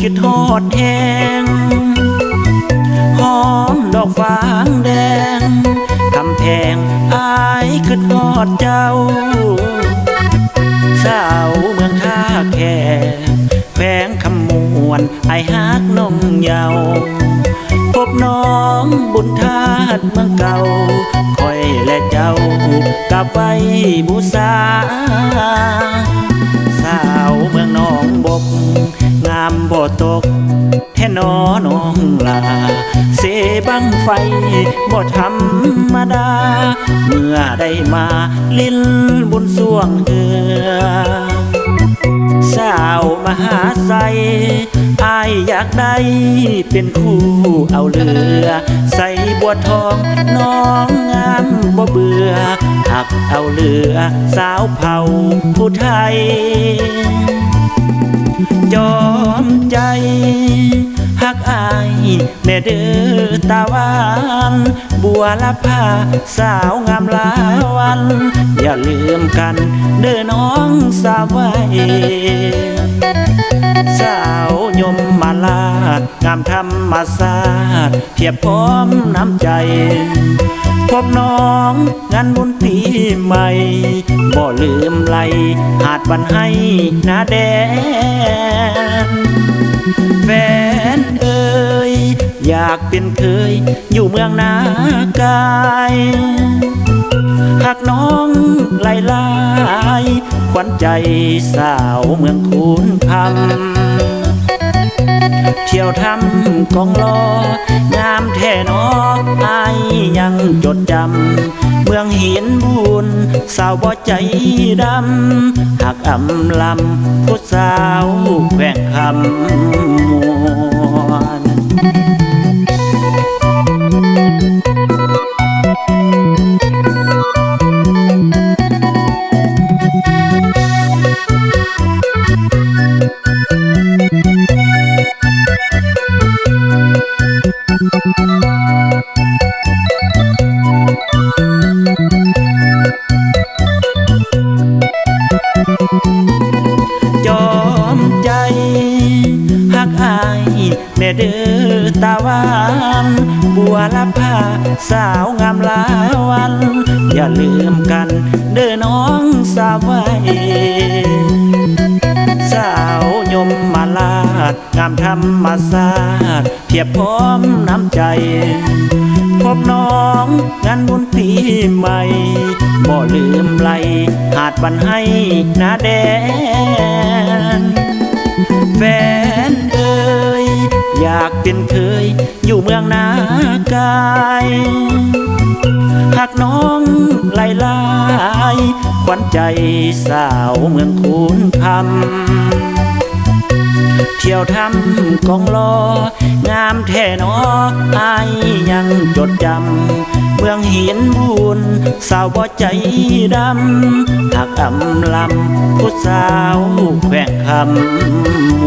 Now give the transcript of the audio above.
คิดทอดแหงหอมดอกฟางแดงกำแพงไอายคิดทอดเจ้า สาวเมืองท่าแค่แขวงคำมวนไอายฮักนงเยาวพบน้องบุญทาดเมืองเก่าคอยและเจ้ากลับไปบูชา บังไฟบ่ธรรมดา เมื่อได้มาลิ้นบุญสวงเอือสาวมหาไซอายอยากได้เป็นคู่เอาเรือ ใส่บัวทองน้องงามบ่เบื่อหักเอาเรือ สาวเผาผู้ไทย แม่เด้อตาวานบัวละพาสาวงามลาวัน อย่าลืมกันเด้อน้องสาวไว้สาวยมมาลาดงามธรรมศาสตร์เพียบพร้อมน้ำใจพบน้องงานบุญปีใหม่บ่ลืมไหลหาดบันให้นาแดนแฟน อยากเป็นเคยอยู่เมืองนากายหากน้องไหลลายขวัญใจสาวเมืองคูนคำเที่ยวทำกองลองามแท่นออายยังจดจำ เมืองหินบุญสาวบ่ใจดำหักอำลำผู้สาวแขวงคำ อายแม่เด้อตาวานบัวละพาสาวงามลาวัน อย่าลืมกันเด้อน้องสาวไว้สาวยมมาลาดงามธรรมศาสตร์เพียบพร้อมน้ำใจ พบน้องงานบุญปีใหม่บ่ลืมไหลหาดบันให้นาแดน แฟนเอ่ยอยากเป็นเคยอยู่เมืองนากายหากน้องไล่ลายขวัญใจสาวเมืองคูนคำ เที่ยวทำกองลองามแท่นออายยังจดจำเมืองหินบุญสาวบ่ใจดำหักอำลำผู้สาวแขวงคำ